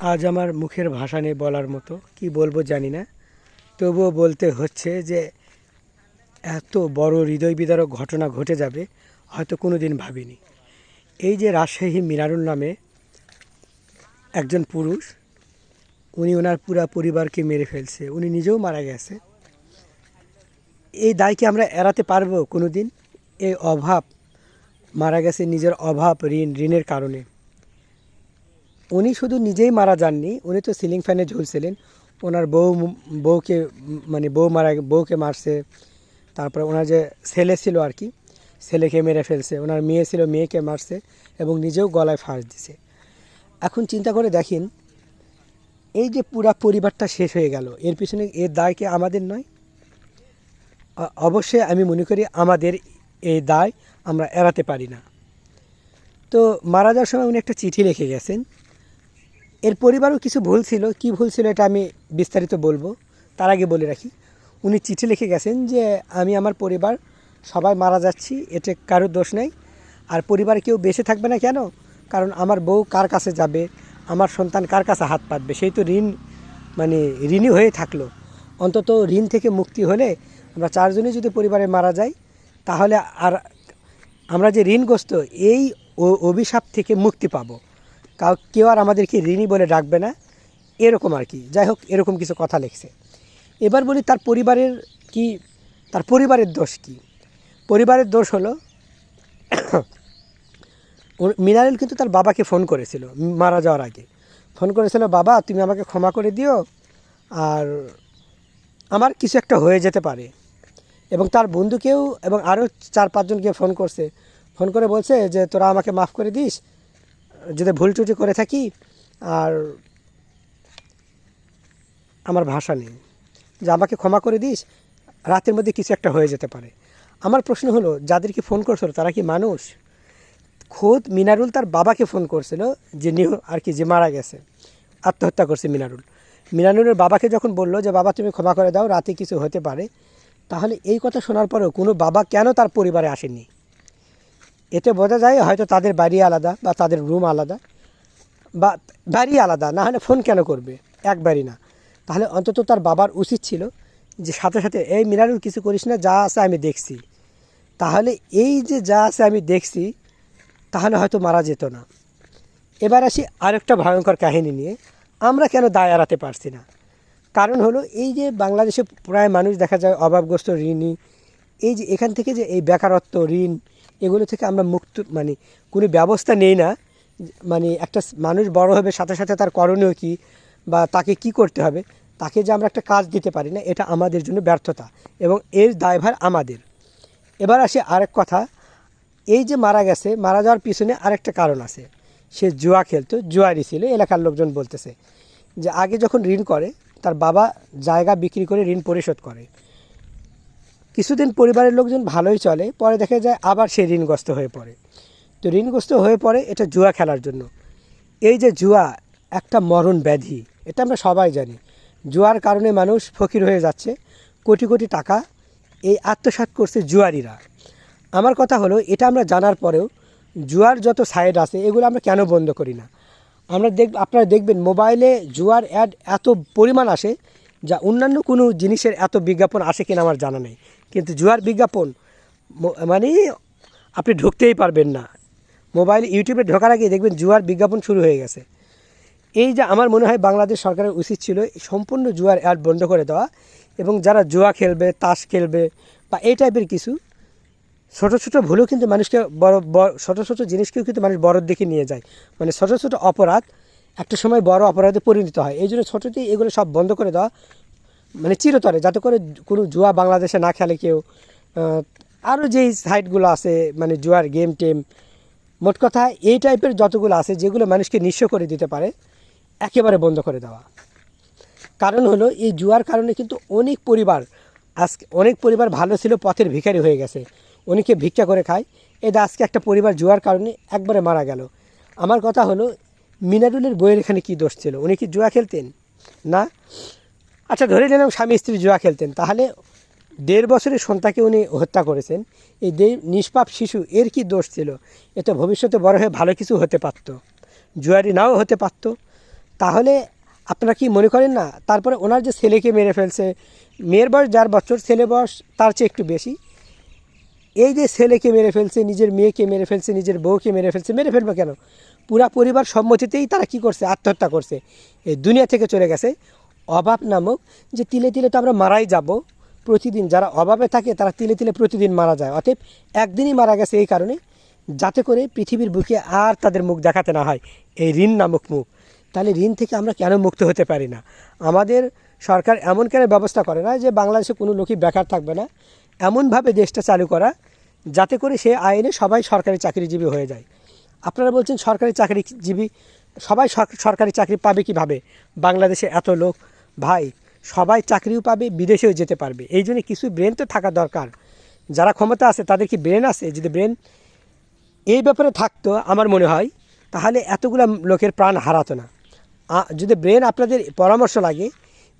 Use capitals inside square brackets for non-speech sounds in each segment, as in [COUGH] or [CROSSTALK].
আজ আমার মুখের ভাষা নেই বলার মতো, কি বলব জানি না। তবুও বলতে হচ্ছে যে, এত বড় হৃদয় বিদারক ঘটনা ঘটে যাবে, হয়তো কোনো দিন ভাবিনি। এই যে রাজশাহী মিনারুল নামে একজন পুরুষ, উনি ওনার পুরা পরিবারকে মেরে ফেলছে, উনি নিজেও মারা গেছে। এই দায়কে আমরা এড়াতে পারব কোনো দিন এই অভাব, মারা গেছে নিজের অভাব, ঋণ, ঋণের কারণে। উনি শুধু নিজেই মারা যাননি, উনি তো সিলিং ফ্যানে ঝুলছিলেন। ওনার বউ, বউকে মানে বউ মারা, বউকে মারছে, তারপরে ওনার যে ছেলে ছিল আর কি, ছেলেকে মেরে ফেলছে, ওনার মেয়ে ছিল, মেয়েকে মারছে এবং নিজেও গলায় ফাঁস দিছে। এখন চিন্তা করে দেখেন, এই যে পুরা পরিবারটা শেষ হয়ে গেল, এর পিছনে এর দায় কি আমাদের নয়? অবশ্যই আমি মনে করি আমাদের এই দায় আমরা এড়াতে পারি না। তো মারা যাওয়ার সময় উনি একটা চিঠি লিখে গেছেন এর পরিবারও কিছু ভুল ছিল। কি ভুল ছিল এটা আমি বিস্তারিত বলব। তার আগে বলে রাখি, উনি চিঠি লিখে গেছেন যে, আমি আমার পরিবার, সবাই মারা যাচ্ছি, এতে কারোর দোষ নেই। আর পরিবার কেউ বেঁচে থাকবে না কেন? কারণ আমার বউ কার কাছে যাবে? আমার সন্তান কার কাছে হাত পাতবে? সেই তো ঋণ মানে ঋণী হয়ে থাকল। অন্তত ঋণ থেকে মুক্তি হলে আমরা চারজনই যদি পরিবারে মারা যাই, তাহলে আর আমরা যে ঋণগ্রস্ত, এই অভিশাপ থেকে মুক্তি পাবো। কাউ, কেউ আর আমাদেরকে ঋণী বলে ডাকবে না। এরকম আর কি। যাই হোক, এরকম কিছু কথা লিখছে। এবার বলি তার পরিবারের কি, তার পরিবারের দোষ কি? পরিবারের দোষ হলো [COUGHS] মিনারেল কিন্তু তার বাবাকে ফোন করেছিল, মারা যাওয়ার আগে। ফোন করেছিল, বাবা, তুমি আমাকে ক্ষমা করে দিও, আর আমার কিছু একটা হয়ে যেতে পারে। এবং তার বন্ধুকেও, এবং আরও চার পাঁচজনকে ফোন করছে। ফোন করে বলছে যে, তোরা আমাকে মাফ করে দিস যদি ভুল ত্রুটি করে থাকি আর আমার ভাষা নেই, যে আমাকে ক্ষমা করে দিস, রাতের মধ্যে কিছু একটা হয়ে যেতে পারে। আমার প্রশ্ন হলো, যাদেরকে ফোন করছিল, তারা কি মানুষ? খোদ মিনারুল তার বাবাকে ফোন করছিল যে নিহ আর কি, যে মারা গেছে, আত্মহত্যা করছে মিনারুল। মিনারুলের বাবাকে যখন বলল যে, বাবা, তুমি ক্ষমা করে দাও, রাতে কিছু হতে পারে, তাহলে এই কথা শোনার পরেও কোনো বাবা কেন তার পরিবারে আসেনি? এতে বোঝা যায় হয়তো তাদের বাড়ি আলাদা বা তাদের রুম আলাদা বা বাড়ি আলাদা, না হলে ফোন কেন করবে? এক বাড়ি না। তাহলে অন্তত তার বাবার উচিত ছিল যে সাথে সাথে, এই মিনারুল, কিছু করিস না, যা আছে আমি দেখছি। তাহলে এই যে যা আছে আমি দেখছি, তাহলে হয়তো মারা যেত না। এবার আসি আরেকটা ভয়ঙ্কর কাহিনী নিয়ে। আমরা কেন দায় এড়াতে পারছি না? কারণ হলো এই যে বাংলাদেশে প্রায় মানুষ দেখা যায় অভাবগ্রস্ত ঋণী, এই যে এখান থেকে যে এই বেকারত্ব, ঋণ এগুলো থেকে আমরা মুক্ত মানে কোনো ব্যবস্থা নেই না। মানে একটা মানুষ বড় হবে, সাথে সাথে তার করণীয় কী বা তাকে কি করতে হবে, তাকে যে আমরা একটা কাজ দিতে পারি না, এটা আমাদের জন্য ব্যর্থতা এবং এর দায়ভার আমাদের। এবার আসি আরেক কথা, এই যে মারা গেছে, মারা যাওয়ার পিছনে আরেকটা কারণ আছে। সে জুয়া খেলতো, জুয়ারি ছিল, এলাকার লোকজন বলতেছে যে আগে যখন ঋণ করে, তার বাবা জায়গা বিক্রি করে ঋণ পরিশোধ করে। কিছুদিন পরিবারের লোকজন ভালোই চলে, পরে দেখা যায় আবার সে ঋণগ্রস্ত হয়ে পড়ে। তো ঋণগ্রস্ত হয়ে পড়ে এটা জুয়া খেলার জন্য। এই যে জুয়া, একটা মরণ ব্যাধি, এটা আমরা সবাই জানি। জুয়ার কারণে মানুষ ফকির হয়ে যাচ্ছে, কোটি কোটি টাকা এই আত্মসাৎ করছে জুয়ারিরা। আমার কথা হলো, এটা আমরা জানার পরেও জুয়ার যত সাইড আছে, এগুলো আমরা কেন বন্ধ করি না? আমরা দেখ, আপনারা দেখবেন মোবাইলে জুয়ার অ্যাড এত পরিমাণ আসে যা অন্যান্য কোনো জিনিসের এত বিজ্ঞাপন আসে কিনা আমার জানা নেই। কিন্তু জুয়ার বিজ্ঞাপন মানে আপনি ঢুকতেই পারবেন না। মোবাইল, ইউটিউবে ঢোকার আগে দেখবেন জুয়ার বিজ্ঞাপন শুরু হয়ে গেছে। এই যে আমার মনে হয় বাংলাদেশ সরকারের উচিত ছিল সম্পূর্ণ জুয়ার অ্যাড বন্ধ করে দেওয়া এবং যারা জুয়া খেলবে, তাস খেলবে বা এই টাইপের কিছু, ছোটো ছোটো ভুলেও কিন্তু মানুষকে বড় বড়, ছোটো ছোটো জিনিসকেও কিন্তু মানুষ বড়োর দিকে নিয়ে যায়। মানে ছোটো ছোটো অপরাধ একটা সময় বড় অপরাধে পরিণত হয়। এই জন্য ছোটোতেই এগুলো সব বন্ধ করে দেওয়া মানে চিরতরে, যাতে করে কোনো জুয়া বাংলাদেশে না খেলে কেউ। আরও যেই সাইটগুলো আছে মানে জুয়ার গেম টেম, মোট কথা এই টাইপের যতগুলো আছে, যেগুলো মানুষকে নিঃস্ব করে দিতে পারে, একেবারে বন্ধ করে দেওয়া। কারণ হলো, এই জুয়ার কারণে কিন্তু অনেক পরিবার আজকে, অনেক পরিবার ভালো ছিল, পথের ভিখারি হয়ে গেছে। অনেকে ভিক্ষা করে খায়। এই আজকে একটা পরিবার জুয়ার কারণে একবারে মারা গেল। আমার কথা হলো মিনারুলের বইয়ের এখানে কী দোষ ছিল? উনি কি জুয়া খেলতেন? না? আচ্ছা ধরে নিলাম স্বামী স্ত্রী জুয়া খেলতেন। তাহলে দেড় বছরের সন্তানকে উনি হত্যা করেছেন। এই দেড় নিষ্পাপ শিশু, এর কি দোষ ছিল? এ তো ভবিষ্যতে বড় হয়ে ভালো কিছু হতে পারত। জুয়ারি নাও হতে পারত। তাহলে আপনারা কি মনে করেন না? তারপরে ওনার যে ছেলেকে মেরে ফেলছে, মেয়ের বয়স যার বছর, ছেলে বয়স তার চেয়ে একটু বেশি। এই যে ছেলেকে মেরে ফেলছে, নিজের মেয়েকে মেরে ফেলছে, নিজের বউকে মেরে ফেলছে, মেরে ফেলবে কেন? পুরা পরিবার সম্মতিতেই তারা কি করছে? আত্মহত্যা করছে। এই দুনিয়া থেকে চলে গেছে। অভাব নামক যে তিলে তিলে তো আমরা মারাই যাব। প্রতিদিন যারা অভাবে থাকে, তারা তিলে তিলে প্রতিদিন মারা যায়। অতএব একদিনই মারা গেছে এই কারণে, যাতে করে পৃথিবীর বুকে আর তাদের মুখ দেখাতে না হয়। এই ঋণ নামক মুখ। তাহলে ঋণ থেকে আমরা কেন মুক্ত হতে পারি না? আমাদের সরকার এমন কেন ব্যবস্থা করে না যে, বাংলাদেশে কোনো লোকই বেকার থাকবে না? এমনভাবে দেশটা চালু করা যাতে করে সে আইনে সবাই সরকারি চাকরিজীবী হয়ে যায়। আপনারা বলছেন সরকারি চাকরিজীবী, সবাই সরকারি চাকরি পাবে কীভাবে? বাংলাদেশে এত লোক, ভাই, সবাই চাকরিও পাবে, বিদেশেও যেতে পারবে। এই জন্য কিছু ব্রেন তো থাকা দরকার। যারা ক্ষমতা আছে, তাদের কি ব্রেন আছে? যদি ব্রেন এই ব্যাপারে থাকতো, আমার মনে হয়, তাহলে এতগুলো লোকের প্রাণ হারাতো না। যদি ব্রেন আপনাদের পরামর্শ লাগে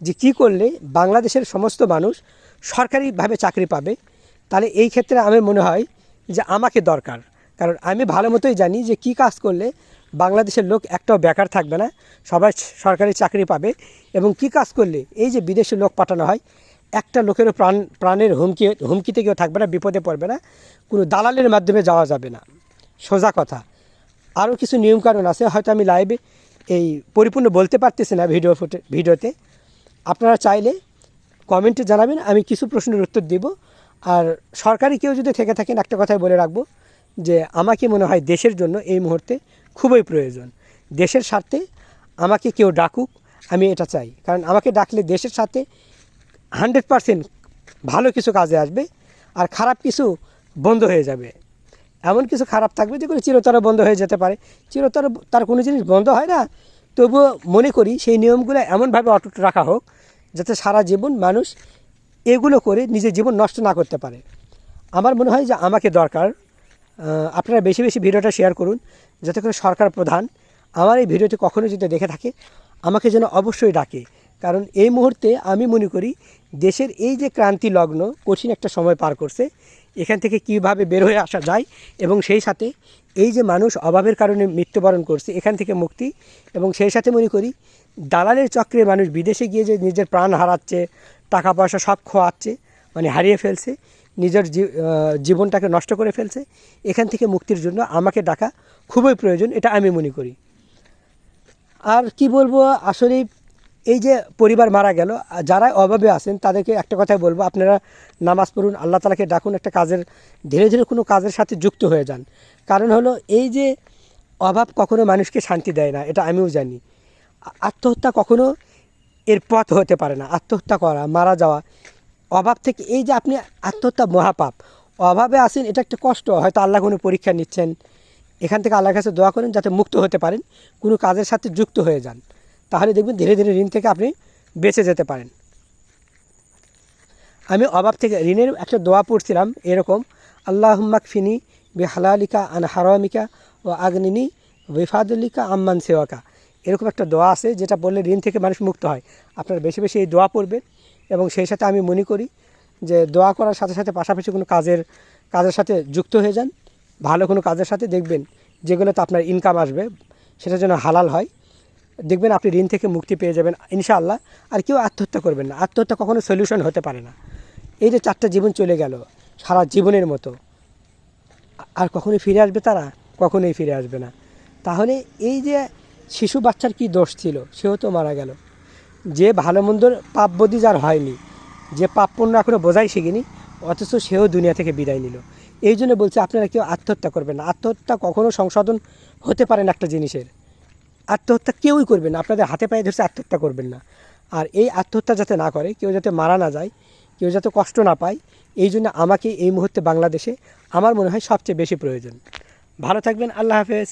যে কি করলে বাংলাদেশের সমস্ত মানুষ সরকারিভাবে চাকরি পাবে, তাহলে এই ক্ষেত্রে আমার মনে হয় যে আমাকে দরকার। কারণ আমি ভালো মতোই জানি যে কি কাজ করলে বাংলাদেশের লোক একটাও বেকার থাকবে না, সবাই সরকারি চাকরি পাবে এবং কি কাজ করলে এই যে বিদেশে লোক পাঠানো হয়, একটা লোকেরও প্রাণ, প্রাণের হুমকি, হুমকিতে কেউ থাকবে না, বিপদে পড়বে না, কোনো দালালের মাধ্যমে যাওয়া যাবে না। সোজা কথা। আরও কিছু নিয়মকানুন আছে, হয়তো আমি লাইভে এই পরিপূর্ণ বলতে পারতেছি না ভিডিও ফুটে ভিডিওতে আপনারা চাইলে কমেন্টে জানাবেন, আমি কিছু প্রশ্নের উত্তর দিব। আর সরকারি কেউ যদি থেকে থাকেন, একটা কথাই বলে রাখব যে, আমাকে মনে হয় দেশের জন্য এই মুহূর্তে খুবই প্রয়োজন। দেশের স্বার্থে আমাকে কেউ ডাকুক, আমি এটা চাই। কারণ আমাকে ডাকলে দেশের সাথে হান্ড্রেড পারসেন্ট ভালো কিছু কাজে আসবে আর খারাপ কিছু বন্ধ হয়ে যাবে। এমন কিছু খারাপ থাকবে যেগুলো চিরতরে বন্ধ হয়ে যেতে পারে। চিরতরে তার কোনো জিনিস বন্ধ হয় না। তবুও মনে করি সেই নিয়মগুলো এমনভাবে অটুট রাখা হোক যাতে সারা জীবন মানুষ এগুলো করে নিজের জীবন নষ্ট না করতে পারে। আমার মনে হয় যে আমাকে দরকার। আপনারা বেশি বেশি ভিডিওটা শেয়ার করুন, যাতে করে সরকার প্রধান আমার এই ভিডিওটি কখনো যদি দেখে থাকে, আমাকে যেন অবশ্যই ডাকে। কারণ এই মুহূর্তে আমি মনে করি, দেশের এই যে ক্রান্তি লগ্ন কঠিন একটা সময় পার করছে এখান থেকে কীভাবে বের হয়ে আসা যায় এবং সেই সাথে এই যে মানুষ অভাবের কারণে মৃত্যুবরণ করছে, এখান থেকে মুক্তি। এবং সেই সাথে মনে করি, দালালের চক্রে মানুষ বিদেশে গিয়ে যে নিজের প্রাণ হারাচ্ছে, টাকা পয়সা সব খোয়াচ্ছে মানে হারিয়ে ফেলছে, নিজের জীবনটাকে নষ্ট করে ফেলছে, এখান থেকে মুক্তির জন্য আমাকে ডাকা খুবই প্রয়োজন, এটা আমি মনে করি। আর কি বলব, আসলে এই যে পরিবার মারা গেল যারা অভাবে আছেন, তাদেরকে একটা কথাই বলব, আপনারা নামাজ পড়ুন, আল্লাহ তালাকে ডাকুন, একটা কাজের, ধীরে ধীরে কোনো কাজের সাথে যুক্ত হয়ে যান। কারণ হলো, এই যে অভাব কখনো মানুষকে শান্তি দেয় না, এটা আমিও জানি। আত্মহত্যা কখনো এর পথ হতে পারে না, আত্মহত্যা করা, মারা যাওয়া। অভাব থেকে, এই যে আপনি আত্মহত্যা মহাপাপ, অভাবে আসেন এটা একটা কষ্ট, হয়তো আল্লাহ কোনো পরীক্ষা নিচ্ছেন। এখান থেকে আল্লাহর কাছে দোয়া করেন, যাতে মুক্ত হতে পারেন, কোনো কাজের সাথে যুক্ত হয়ে যান। তাহলে দেখবেন ধীরে ধীরে ঋণ থেকে আপনি বেঁচে যেতে পারেন। আমি অভাব থেকে ঋণের একটা দোয়া পড়ছিলাম, এরকম আল্লাহ ফিনি বে হালালিকা আন হারামিকা ও আগ্নিনী বেফাদুল্লিকা আম্মান সেওয়াকা। এরকম একটা দোয়া আছে যেটা বললে ঋণ থেকে মানুষ মুক্ত হয়। আপনারা বেশি বেশি এই দোয়া পড়বেন এবং সেই সাথে আমি মনে করি যে দোয়া করার সাথে সাথে পাশাপাশি কোনো কাজের কাজের সাথে যুক্ত হয়ে যান। ভালো কোনো কাজের সাথে দেখবেন যেগুলোতে আপনার ইনকাম আসবে, সেটা যেন হালাল হয়। দেখবেন আপনি ঋণ থেকে মুক্তি পেয়ে যাবেন, ইনশাআল্লাহ। আর কেউ আত্মহত্যা করবেন না। আত্মহত্যা কখনো সলিউশন হতে পারে না। এই যে চারটা জীবন চলে গেল, সারা জীবনের মতো। আর কখনোই ফিরে আসবে তারা, কখনোই ফিরে আসবে না। তাহলে এই যে শিশু বাচ্চার কি দোষ ছিল, সেও তো মারা গেল। যে ভালো মন্দর পাপ বদি যার হয়নি, যে পাপ পণ্য এখনও বোঝাই শিখিনি, অথচ সেও দুনিয়া থেকে বিদায় নিল। এই জন্য বলছে, আপনারা কেউ আত্মহত্যা করবেন না। আত্মহত্যা কখনো সংশোধন হতে পারে না একটা জিনিসের। আত্মহত্যা কেউই করবেন না। আপনাদের হাতে পায়ে ধরছে, আত্মহত্যা করবেন না। আর এই আত্মহত্যা যাতে না করে, কেউ যাতে মারা না যায়, কেউ যাতে কষ্ট না পায়, এই জন্য আমাকে এই মুহূর্তে বাংলাদেশে আমার মনে হয় সবচেয়ে বেশি প্রয়োজন। ভালো থাকবেন, আল্লাহ হাফেজ।